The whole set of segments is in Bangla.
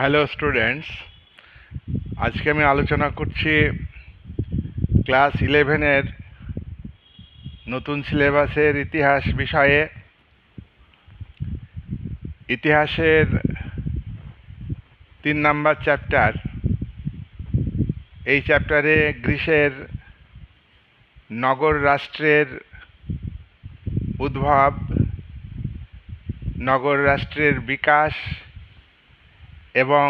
হ্যালো স্টুডেন্টস আজকে আমি আলোচনা করছি ক্লাস ইলেভেনের নতুন সিলেবাসের ইতিহাস বিষয়ে। ইতিহাসের তিন নাম্বার চ্যাপ্টার এই চ্যাপ্টারে গ্রীসের নগর রাষ্ট্রের উদ্ভব, নগর রাষ্ট্রের বিকাশ এবং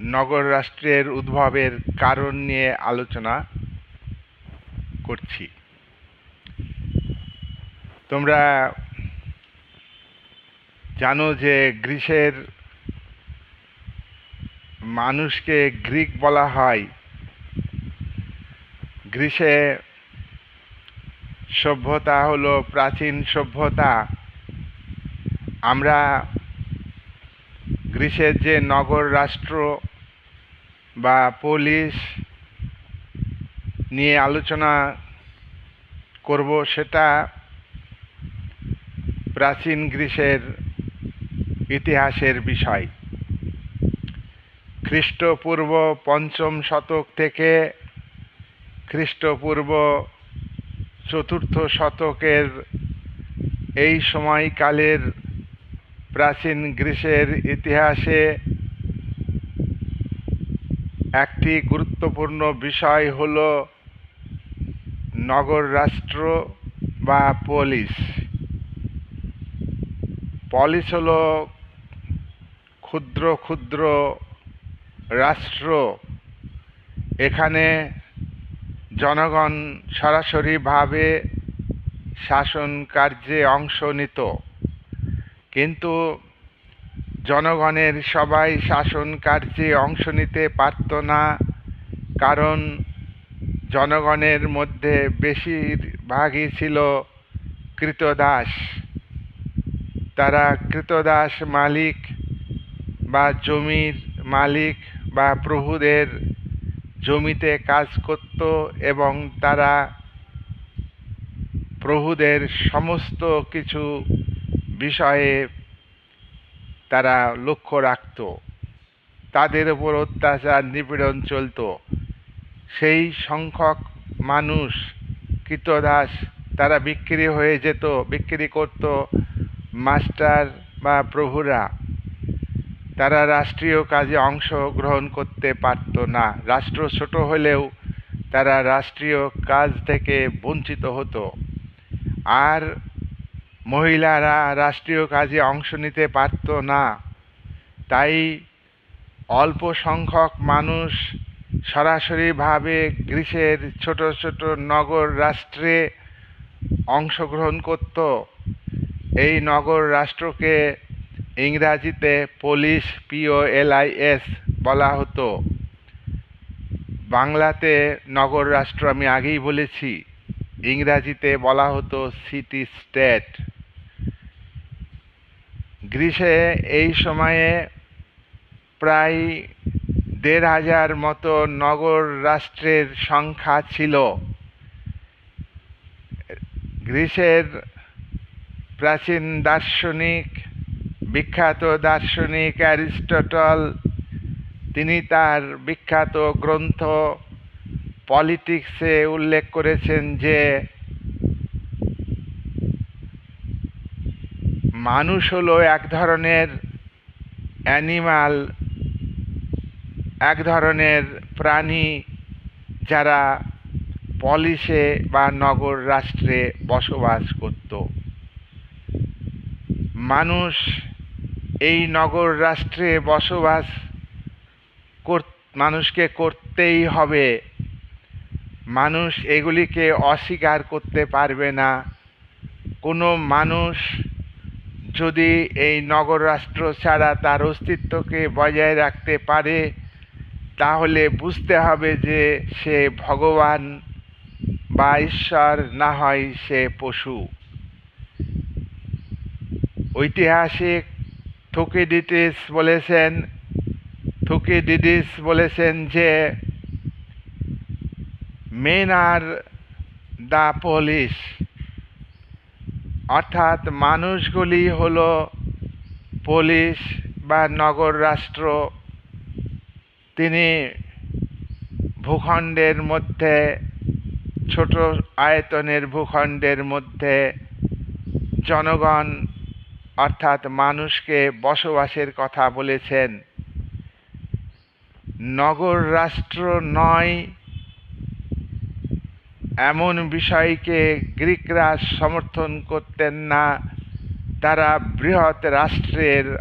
নগর রাষ্ট্রের উদ্ভবের কারণ নিয়ে আলোচনা করছি। তোমরা জানো যে গ্রীসের মানুষকে গ্রিক বলা হয়। গ্রীসে সভ্যতা হলো প্রাচীন সভ্যতা। আমরা গ্রীসের যে নগর রাষ্ট্র বা পুলিশ নিয়ে আলোচনা করব, সেটা প্রাচীন গ্রীসের ইতিহাসের বিষয়। খ্রিস্টপূর্ব পঞ্চম শতক থেকে খ্রিস্টপূর্ব চতুর্থ শতকের এই সময়কালের প্রাচীন গ্রীসের ইতিহাসে একটি গুরুত্বপূর্ণ বিষয় হল নগর রাষ্ট্র বা পলিস পলিস হল ক্ষুদ্র ক্ষুদ্র রাষ্ট্র। এখানে জনগণ সরাসরিভাবে শাসন কার্যে অংশ নিত। কিন্তু জনগণের সবাই শাসন কার্যে অংশ নিতে পারত না, কারণ জনগণের মধ্যে বেশিরভাগই ছিল কৃতদাস। তারা কৃতদাস মালিক বা জমির মালিক বা প্রভুদের জমিতে কাজ করত এবং তারা প্রভুদের সমস্ত কিছু বিষয়ে তারা লক্ষ্য রাখত। তাদের উপর অত্যাচার, নিপীড়ন চলত। সেই সংখ্যক মানুষ কৃতদাস, তারা বিক্রি হয়ে যেত, বিক্রি করত মাস্টার বা প্রভুরা। তারা রাষ্ট্রীয় কাজে অংশগ্রহণ করতে পারত না। রাষ্ট্র ছোট হলেও তারা রাষ্ট্রীয় কাজ থেকে বঞ্চিত হতো। আর মহিলারা রাষ্ট্রীয় কাজে অংশ নিতে পারত না। তাই অল্প সংখ্যক মানুষ সরাসরিভাবে গ্রীসের ছোট ছোট নগর রাষ্ট্রে অংশগ্রহণ করত। এই নগর রাষ্ট্রকে ইংরাজিতে পুলিশ পিওএলআইএস বলা হতো। বাংলাতে নগর রাষ্ট্র আমি আগেই বলেছি, ইংরাজিতে বলা হতো সিটি স্টেট গ্রীসে এই সময়ে প্রায় দেড় হাজার মতো নগর রাষ্ট্রের সংখ্যা ছিল। গ্রীসের প্রাচীন দার্শনিক, বিখ্যাত দার্শনিক অ্যারিস্টটল, তিনি তার বিখ্যাত গ্রন্থ পলিটিক্সে উল্লেখ করেছেন যে মানুষ হলো এক ধরনের অ্যানিমাল, এক ধরনের প্রাণী যারা পলিশে বা নগর রাষ্ট্রে বসবাস করত। মানুষ এই নগর রাষ্ট্রে বসবাস মানুষকে করতেই হবে। মানুষ এগুলিকে অস্বীকার করতে পারবে না। কোনো মানুষ যদি এই নগর রাষ্ট্র ছাড়া তার অস্তিত্বকে বজায় রাখতে পারে, তাহলে বুঝতে হবে যে সে ভগবান বা ঈশ্বর না হয় সে পশু। ঐতিহাসিক থুকিডিটিস বলেছেন থুকিডিডিস বলেছেন যে, মেন আর দ্য পুলিশ অর্থাৎ মানুষগুলি হলো পুলিশ বা নগর রাষ্ট্র। তিনি ভূখণ্ডের মধ্যে, ছোট আয়তনের ভূখণ্ডের মধ্যে জনগণ, অর্থাৎ মানুষকে বসবাসের কথা বলেছেন। নগর রাষ্ট্র নয় এমন বিষয়কে গ্রিকরা সমর্থন করতেন না। তারা বৃহৎ রাষ্ট্রের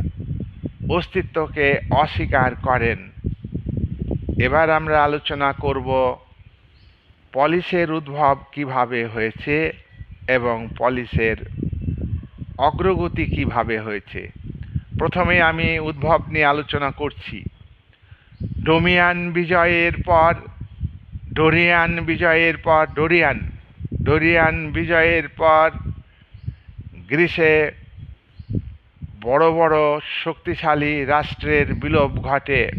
অস্তিত্বকে অস্বীকার করেন। এবার আমরা আলোচনা করব পলিসের উদ্ভব কীভাবে হয়েছে এবং পলিসের অগ্রগতি কীভাবে হয়েছে। প্রথমে আমি উদ্ভব নিয়ে আলোচনা করছি। ডোমিয়ান বিজয়ের পর ডোরিয়ান বিজয়ের পর, ডোরিয়ান ডোরিয়ান বিজয়ের পর গ্রিসে বড় বড় শক্তিশালী রাষ্ট্রের বিলোপ ঘটে।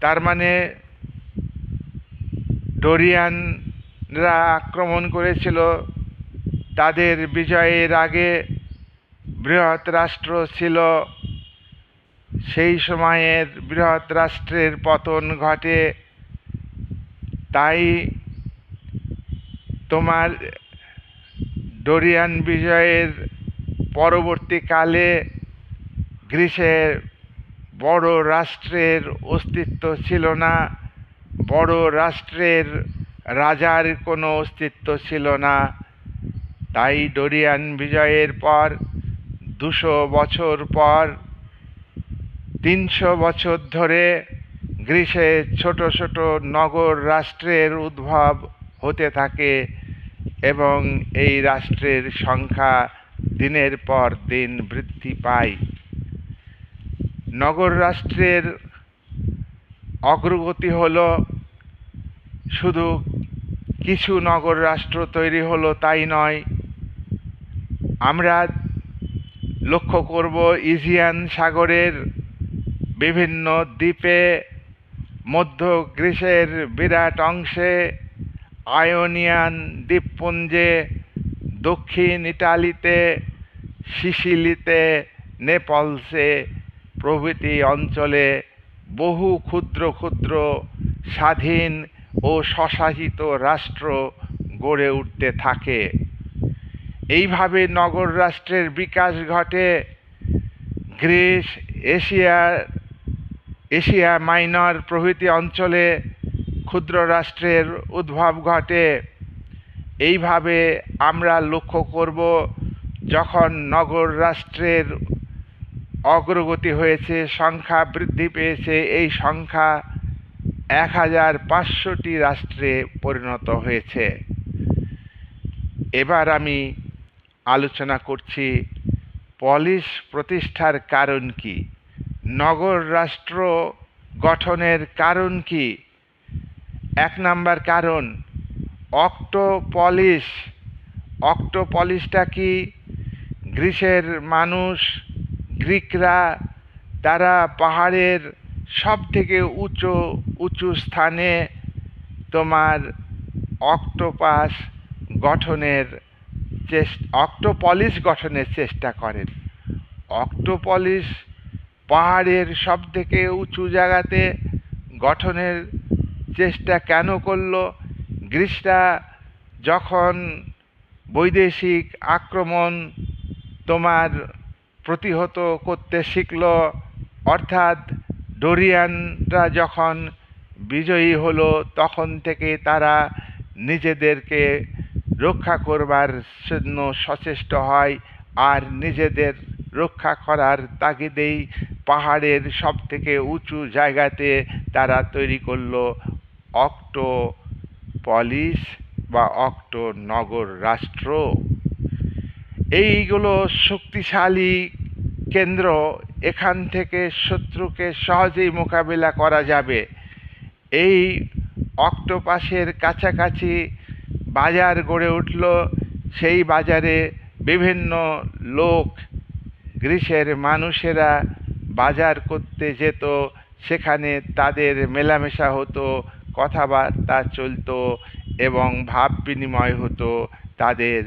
তার মানে ডোরিয়ানরা আক্রমণ করেছিল। তাদের বিজয়ের আগে বৃহৎ রাষ্ট্র ছিল। সেই সময়ের বৃহৎ রাষ্ট্রের পতন ঘটে। তাই তোমার ডোরিয়ান বিজয়ের পরবর্তীকালে গ্রিসের বড় রাষ্ট্রের অস্তিত্ব ছিল না, বড় রাষ্ট্রের রাজার কোনো অস্তিত্ব ছিল না। তাই ডোরিয়ান বিজয়ের পর, দুশো বছর পর, তিনশো বছর ধরে গ্রীসে ছোট ছোট নগর রাষ্ট্রের উদ্ভব হতে থাকে এবং এই রাষ্ট্রের সংখ্যা দিনের পর দিন বৃদ্ধি পায়। নগর রাষ্ট্রের অগ্রগতি হলো, শুধু কিছু নগর রাষ্ট্র তৈরি হলো তাই নয়, আমরা লক্ষ্য করব ইজিয়ান সাগরের বিভিন্ন দ্বীপে মধ্য গ্রীসের বিরাট অংশে আয়োনিয়ান দ্বীপপুঞ্জে, দক্ষিণ ইটালিতে, সিসিলিতে, নেপলসে প্রভৃতি অঞ্চলে বহু ক্ষুদ্র ক্ষুদ্র স্বাধীন ও স্বশাসিত রাষ্ট্র গড়ে উঠতে থাকে। এইভাবে নগর রাষ্ট্রের বিকাশ ঘটে গ্রিস, এশিয়ার এশিয়া মাইনর প্রভৃতি অঞ্চলে ক্ষুদ্র রাষ্ট্রের উদ্ভব ঘটে। এইভাবে আমরা লক্ষ্য করব যখন নগর রাষ্ট্রের অগ্রগতি হয়েছে, সংখ্যা বৃদ্ধি পেয়েছে, এই সংখ্যা এক হাজার পাঁচশোটি রাষ্ট্রে পরিণত হয়েছে। এবার আমি আলোচনা করছি, পলিশ প্রতিষ্ঠার কারণ কি? নগর রাষ্ট্র গঠনের কারণ কি? এক নাম্বার কারণ, অক্টোপলিস। অক্টোপলিসটা কি? গ্রিসের মানুষ, গ্রিকরা তারা পাহাড়ের সব থেকে উঁচু উঁচু স্থানে তোমার অক্টোপাস গঠনের চেষ্টা, অক্টোপলিস গঠনের চেষ্টা করেন। অক্টোপলিস পাহাড়ের সব থেকে উঁচু জায়গাতে গঠনের চেষ্টা কেন করল? গ্রিসরা যখন বৈদেশিক আক্রমণ তোমার প্রতিহত করতে শিখল, অর্থাৎ ডোরিয়ানরা যখন বিজয়ী হলো, তখন থেকে তারা নিজেদেরকে রক্ষা করবার জন্য সচেষ্ট হয়, আর নিজেদের রক্ষা করার তাগিদেই পাহাড়ের সব থেকে উঁচু জায়গাতে তারা তৈরি করল অক্টো পলিস বা অক্টো নগর রাষ্ট্র। এইগুলো শক্তিশালী কেন্দ্র, এখান থেকে শত্রুকে সহজেই মোকাবিলা করা যাবে। এই অক্টোপাসের কাছাকাছি বাজার গড়ে উঠল। সেই বাজারে বিভিন্ন লোক গ্রীসের মানুষেরা বাজার করতে যেত, সেখানে তাদের মেলামেশা হতো, কথাবার্তা চলতো এবং ভাব বিনিময় হতো তাদের।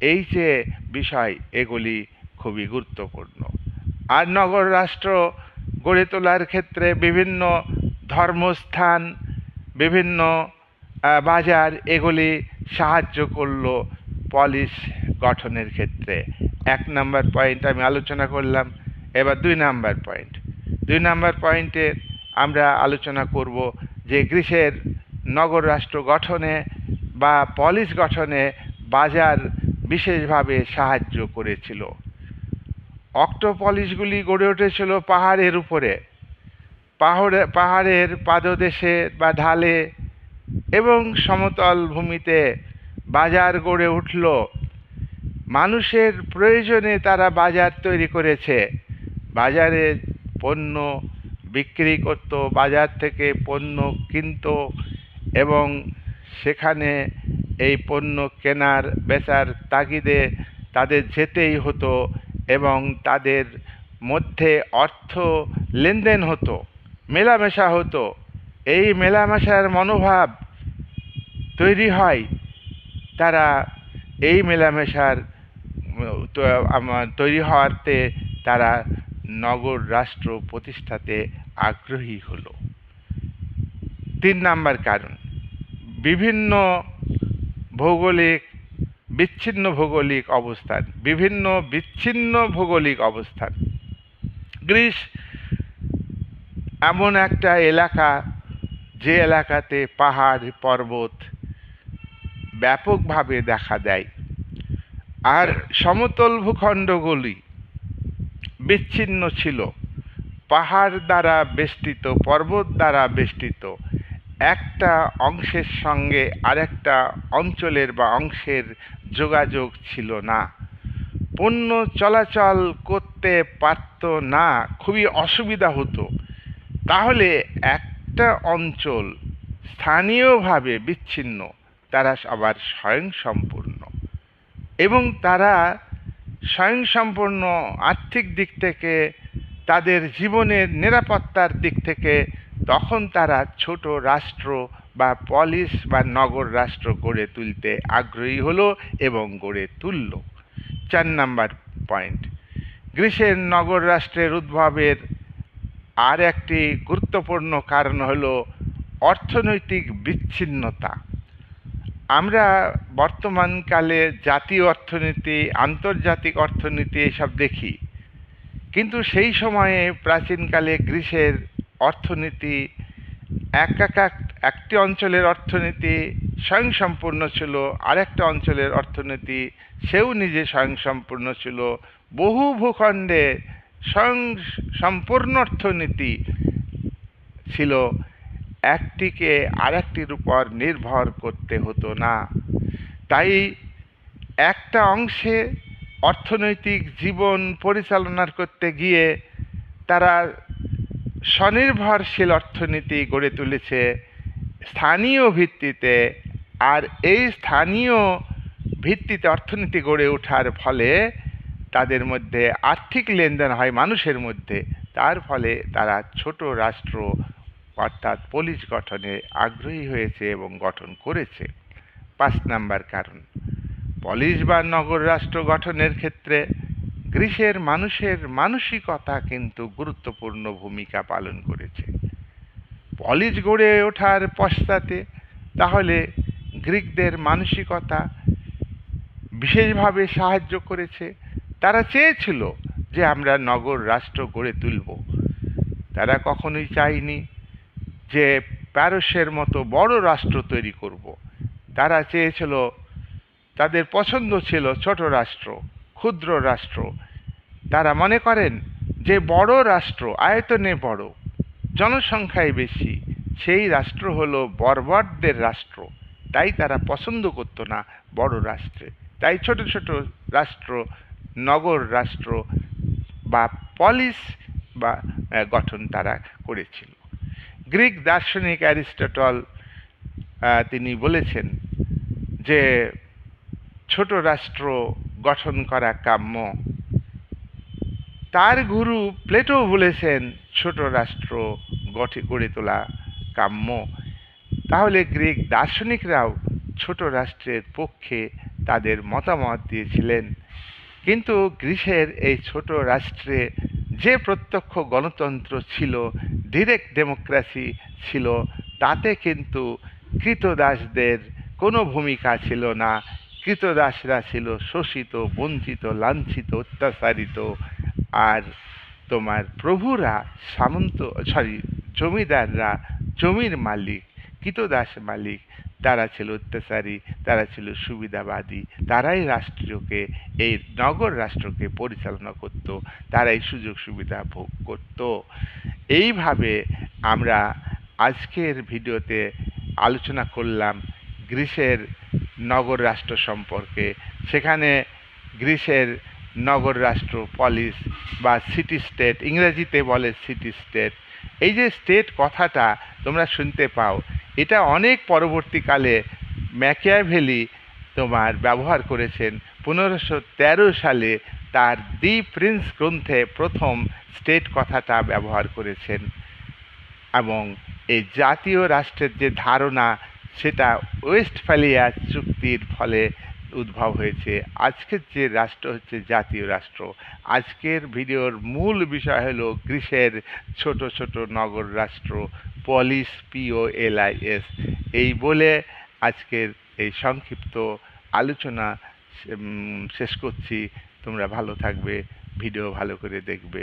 এই যে বিষয়, এগুলি খুবই গুরুত্বপূর্ণ। আর নগর রাষ্ট্র গড়ে তোলার ক্ষেত্রে বিভিন্ন ধর্মস্থান, বিভিন্ন বাজার, এগুলি সাহায্য করল পলিশ গঠনের ক্ষেত্রে। এক নাম্বার পয়েন্ট আমি আলোচনা করলাম এবার দুই নাম্বার পয়েন্ট দুই নাম্বার পয়েন্টে আমরা আলোচনা করব যে গ্রীসের নগর রাষ্ট্র গঠনে বা পলিশ গঠনে বাজার বিশেষভাবে সাহায্য করেছিল। অক্টোপলিশগুলি গড়ে উঠেছিল পাহাড়ের উপরে। পাহাড়ে, পাহাড়ের পাদদেশে বা ঢালে এবং সমতল ভূমিতে বাজার গড়ে উঠল। মানুষের প্রয়োজনে তারা বাজার তৈরি করেছে। বাজারে পণ্য বিক্রি করত, বাজার থেকে পণ্য কিনত এবং সেখানে এই পণ্য কেনার, বেচার তাগিদে তাদের যেতেই হতো এবং তাদের মধ্যে অর্থ লেনদেন হতো, মেলামেশা হতো। এই মেলামেশার মনোভাব তৈরি হয়। তারা এই মেলামেশার তৈরি হওয়াতে তারা নগর রাষ্ট্র প্রতিষ্ঠাতে আগ্রহী হলো। তিন নাম্বার কারণ, বিভিন্ন ভৌগোলিক, বিচ্ছিন্ন ভৌগোলিক অবস্থান, বিভিন্ন বিচ্ছিন্ন ভৌগোলিক অবস্থান। গ্রিস এমন একটা এলাকা যে এলাকাতে পাহাড়, পর্বত ব্যাপকভাবে দেখা দেয়। আর সমতল ভূখণ্ডগুলি বিচ্ছিন্ন ছিল। পাহাড় দ্বারা বেষ্টিত, পর্বত দ্বারা বেষ্টিত। একটা অংশের সঙ্গে আরেকটা অঞ্চলের বা অংশের যোগাযোগ ছিল না। পণ্য চলাচল করতে পারত না, খুবই অসুবিধা হতো। তাহলে একটা অঞ্চল স্থানীয়ভাবে বিচ্ছিন্ন, তারা আবার স্বয়ংসম্পূর্ণ। এবং তারা স্বয়ংসম্পূর্ণ আর্থিক দিক থেকে, তাদের জীবনের নিরাপত্তার দিক থেকে, তখন তারা ছোট রাষ্ট্র বা পলিশ বা নগর রাষ্ট্র গড়ে তুলতে আগ্রহী হলো এবং গড়ে তুলল। চার নাম্বার পয়েন্ট। গ্রীসের নগর রাষ্ট্রের উদ্ভবের আর একটি গুরুত্বপূর্ণ কারণ হলো অর্থনৈতিক বিচ্ছিন্নতা। আমরা বর্তমানকালে জাতীয় অর্থনীতি, আন্তর্জাতিক অর্থনীতি এসব দেখি। কিন্তু সেই সময়ে প্রাচীনকালে গ্রীসের অর্থনীতি এক এক এক- একটি অঞ্চলের অর্থনীতি স্বয়ংসম্পূর্ণ ছিল, আরেকটা অঞ্চলের অর্থনীতি সেও নিজে স্বয়ংসম্পূর্ণ ছিল। বহু ভূখণ্ডে স্বয়ং সম্পূর্ণ অর্থনীতি ছিল। একটিকে আরেকটির উপর নির্ভর করতে হতো না। তাই একটা অংশে অর্থনৈতিক জীবন পরিচালনা করতে গিয়ে তারা স্বনির্ভরশীল অর্থনীতি গড়ে তুলেছে স্থানীয় ভিত্তিতে আর এই স্থানীয় ভিত্তিতে অর্থনীতি গড়ে ওঠার ফলে তাদের মধ্যে আর্থিক লেনদেন হয় মানুষের মধ্যে। তার ফলে তারা ছোট রাষ্ট্র অর্থাৎ পুলিশ গঠনে আগ্রহী হয়েছে এবং গঠন করেছে। পাঁচ নাম্বার কারণ, পলিশ বা নগর রাষ্ট্র গঠনের ক্ষেত্রে গ্রীসের মানুষের মানসিকতা কিন্তু গুরুত্বপূর্ণ ভূমিকা পালন করেছে। পলিশ গড়ে ওঠার পশ্চাতে তাহলে গ্রিকদের মানসিকতা বিশেষভাবে সাহায্য করেছে। তারা চেয়েছিল যে আমরা নগর রাষ্ট্র গড়ে তুলব। তারা কখনোই চায়নি যে প্যারসের মতো বড় রাষ্ট্র তৈরি করব। তারা চেয়েছিল, তাদের পছন্দ ছিল ছোট রাষ্ট্র, ক্ষুদ্র রাষ্ট্র। তারা মনে করেন যে বড় রাষ্ট্র আয়তনে বড়, জনসংখ্যায় বেশি, সেই রাষ্ট্র হলো বর্বরদের রাষ্ট্র। তাই তারা পছন্দ করতো না বড় রাষ্ট্রে। তাই ছোট ছোট রাষ্ট্র, নগর রাষ্ট্র বা পলিস বা গঠন তারা করেছিল। গ্রিক দার্শনিক অ্যারিস্টটল তিনি বলেছেন যে ছোট রাষ্ট্র গঠন করা কাম্য। তার গুরু প্লেটো বলেছেন ছোট রাষ্ট্র গঠে, গড়ে তোলা কাম্য। তাহলে গ্রিক দার্শনিকরাও ছোট রাষ্ট্রের পক্ষে তাদের মতামত দিয়েছিলেন। কিন্তু গ্রীসের এই ছোট রাষ্ট্রে যে প্রত্যক্ষ গণতন্ত্র ছিল ডিরেক্ট ডেমোক্রেসি ছিল, তাতে কিন্তু কৃতদাসদের কোনো ভূমিকা ছিল না। কৃতদাসরা ছিল শোষিত, বঞ্চিত, লাঞ্ছিত, অত্যাচারিত। আর তোমার প্রভুরা সামন্ত সরি জমিদাররা, জমির মালিক, কৃতদাস মালিক তারা ছিল অত্যাচারী, তারা ছিল সুবিধাবাদী, তারাই রাষ্ট্রকে, এই নগর রাষ্ট্রকে পরিচালনা করত, তারাই সুযোগ সুবিধা ভোগ করত। এইভাবে আমরা আজকের ভিডিওতে আলোচনা করলাম গ্রিসের নগর রাষ্ট্র সম্পর্কে। সেখানে গ্রিসের নগর রাষ্ট্র পলিস বা সিটি স্টেট, ইংরেজিতে বলে সিটি স্টেট। এই যে স্টেট কথাটা তোমরা শুনতে পাও এটা অনেক পরবর্তীকালে ম্যাকিয়াভেলি তোমার ব্যবহার করেছেন। পনেরোশো তেরো সালে তার দি প্রিন্স গ্রন্থে প্রথম স্টেট কথাটা ব্যবহার করেছেন এবং এই জাতীয় রাষ্ট্রের যে ধারণা, সেটা ওয়েস্টফালিয়া চুক্তির ফলে উদ্ভব হয়েছে। আজকের যে রাষ্ট্র হচ্ছে জাতীয় রাষ্ট্র। আজকের ভিডিওর মূল বিষয় হলো গ্রিসের ছোট ছোট নগর রাষ্ট্র। পলিস পিও এলআইএস এই বলে আজকের এই সংক্ষিপ্ত আলোচনা শেষ করছি। তোমরা ভালো থাকবে, ভিডিও ভালো করে দেখবে।